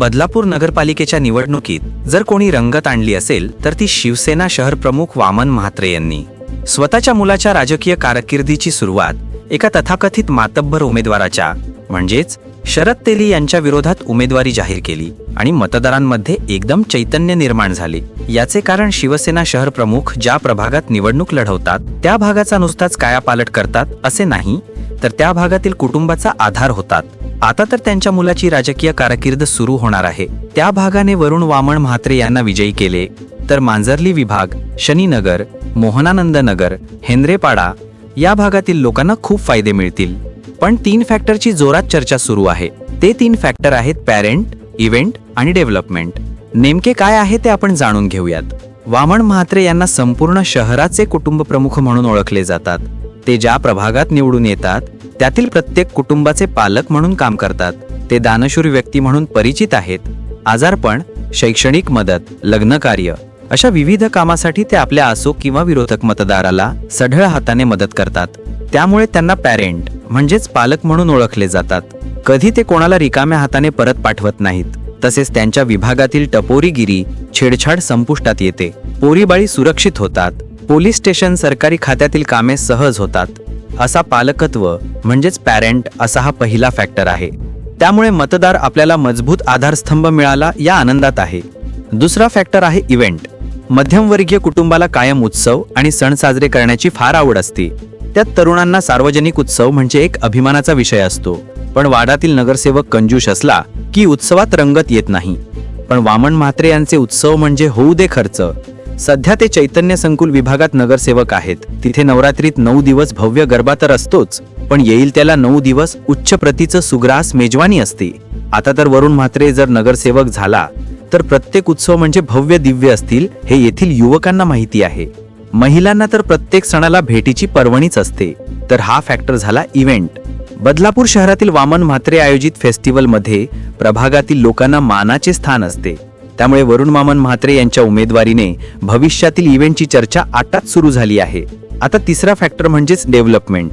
बदलापूर नगरपालिकेच्या निवडणुकीत जर कोणी रंगत आणली असेल तर ती शिवसेना शहर प्रमुख वामन म्हात्रे यांनी. स्वतःच्या मुलाच्या राजकीय कारकिर्दीची सुरुवात एका तथाकथित मातब्बर उमेदवाराच्या म्हणजेच शरद तेली यांच्या विरोधात उमेदवारी जाहीर केली आणि मतदारांमध्ये एकदम चैतन्य निर्माण झाले. याचे कारण शिवसेना शहर प्रमुख ज्या प्रभागात निवडणूक लढवतात त्या भागाचा नुसताच कायापालट करतात असे नाही तर त्या भागातील कुटुंबाचा आधार होतात. आता तर त्यांच्या मुलाची राजकीय कारकीर्द सुरू होणार आहे. त्या भागाने वरुण वामन म्हात्रे यांना विजयी केले. तर मांजरली विभाग शनीनगर मोहनानंद नगर हेंद्रेपाडा या भागातील लोकांना खूप फायदे मिळतील. पण तीन फॅक्टरची जोरात चर्चा सुरू आहे. ते तीन फॅक्टर आहेत पॅरेंट इव्हेंट आणि डेव्हलपमेंट. नेमके काय आहे ते आपण जाणून घेऊयात. वामन म्हात्रे यांना संपूर्ण शहराचे कुटुंब प्रमुख म्हणून ओळखले जातात. ते ज्या प्रभागात निवडून येतात त्यातील प्रत्येक कुटुंबाचे पालक म्हणून काम करतात. ते दानशूर व्यक्ती म्हणून परिचित आहेत. आजारपण शैक्षणिक मदत लग्नकार्य अशा विविध कामासाठी ते आपल्या असो किंवा विरोधक मतदाराला सढळ हाताने मदत करतात. त्यामुळे त्यांना पॅरेंट म्हणजेच पालक म्हणून ओळखले जातात. कधी ते कोणाला रिकाम्या हाताने परत पाठवत नाहीत. तसेच त्यांच्या विभागातील टपोरीगिरी छेडछाड संपुष्टात येते. पोरीबाळी सुरक्षित होतात. पोलीस स्टेशन सरकारी खात्यातील कामे सहज होतात. असा पालकत्व म्हणजेच पॅरेंट असा हा पहिला फॅक्टर आहे. त्यामुळे मतदार आपल्याला मजबूत आधारस्तंभ मिळाला या आनंदात आहे. दुसरा फॅक्टर आहे इव्हेंट मध्यमवर्गीय कुटुंबाला कायम उत्सव आणि सण साजरे करण्याची फार आवड असते. त्यात तरुणांना सार्वजनिक उत्सव म्हणजे एक अभिमानाचा विषय असतो. पण वाडातील नगरसेवक कंजूष असला की उत्सवात रंगत येत नाही. पण वामन म्हात्रे यांचे उत्सव म्हणजे होऊ दे खर्च. सध्या ते चैतन्य संकुल विभागात नगरसेवक आहेत. तिथे नवरात्रीत नऊ दिवस भव्य गरबा तर असतोच पण येईल त्याला नऊ दिवस उच्च प्रतीचं सुग्रास मेजवानी असते. आता तर वरुण म्हात्रे जर नगरसेवक झाला तर प्रत्येक उत्सव म्हणजे भव्य दिव्य असतील हे येथील युवकांना माहिती आहे. महिलांना तर प्रत्येक सणाला भेटीची पर्वणीच असते. तर हा फॅक्टर झाला इव्हेंट बदलापूर शहरातील वामन म्हात्रे आयोजित फेस्टिवलमध्ये प्रभागातील लोकांना मानाचे स्थान असते. त्यामुळे वरुण मामन म्हात्रे यांच्या उमेदवारीने भविष्यातील इव्हेंटची चर्चा आटात सुरू झाली आहे. आता तिसरा फॅक्टर म्हणजेच डेव्हलपमेंट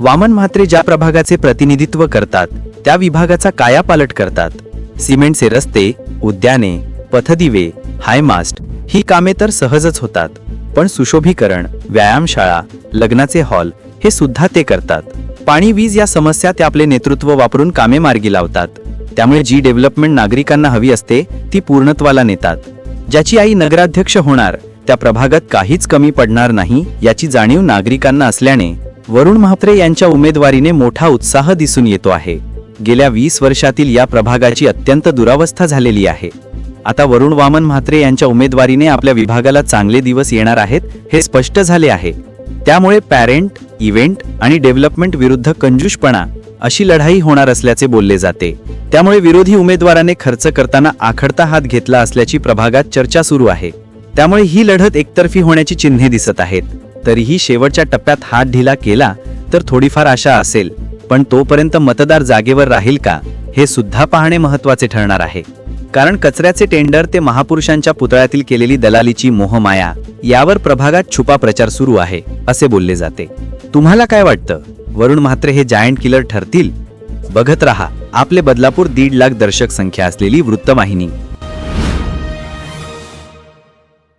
वामन म्हात्रे ज्या प्रभागाचे प्रतिनिधित्व करतात त्या विभागाचा कायापालट करतात. सिमेंटचे रस्ते उद्याने पथदिवे हायमास्ट ही कामे तर सहजच होतात. पण सुशोभीकरण व्यायामशाळा लग्नाचे हॉल हे सुद्धा ते करतात. पाणी वीज या समस्या ते आपले नेतृत्व वापरून कामे मार्गी लावतात. त्यामुळे जी डेव्हलपमेंट नागरिकांना हवी असते ती पूर्णत्वाला नेतात. ज्याची आई नगराध्यक्ष होणार त्या प्रभागात काहीच कमी पडणार नाही याची जाणीव नागरिकांना असल्याने वरुण म्हात्रे यांच्या उमेदवारीने मोठा उत्साह दिसून येतो आहे. गेल्या वीस वर्षातील या प्रभागाची अत्यंत दुरावस्था झालेली आहे. आता वरुण वामन म्हात्रे यांच्या उमेदवारीने आपल्या विभागाला चांगले दिवस येणार आहेत हे स्पष्ट झाले आहे. त्यामुळे पॅरेंट इव्हेंट आणि डेव्हलपमेंट विरुद्ध कंजूषपणा अशी लढाई होणार असल्याचे बोलले जाते. त्यामुळे विरोधी उमेदवाराने खर्च करताना आखडता हात घेतला असल्याची प्रभागात चर्चा सुरू आहे. त्यामुळे ही लढत एकतर्फी होण्याची चिन्हे दिसत आहेत. तरीही शेवटच्या टप्प्यात हात ढिला केला तर थोडीफार आशा असेल पण तोपर्यंत मतदार जागेवर राहील का हे सुद्धा पाहणे महत्त्वाचे ठरणार आहे. कारण कचऱ्याचे टेंडर ते महापुरुषांच्या पुतळ्यातील केलेली दलालीची मोहमाया यावर प्रभागात छुपा प्रचार सुरू आहे असे बोलले जाते. तुम्हाला काय वाटतं? वरुण म्हात्रे हे जायंट किलर ठरतील. बघत रहा. आपले बदलापूर दीड लाख दर्शक संख्या असलेली वृत्तवाहिनी.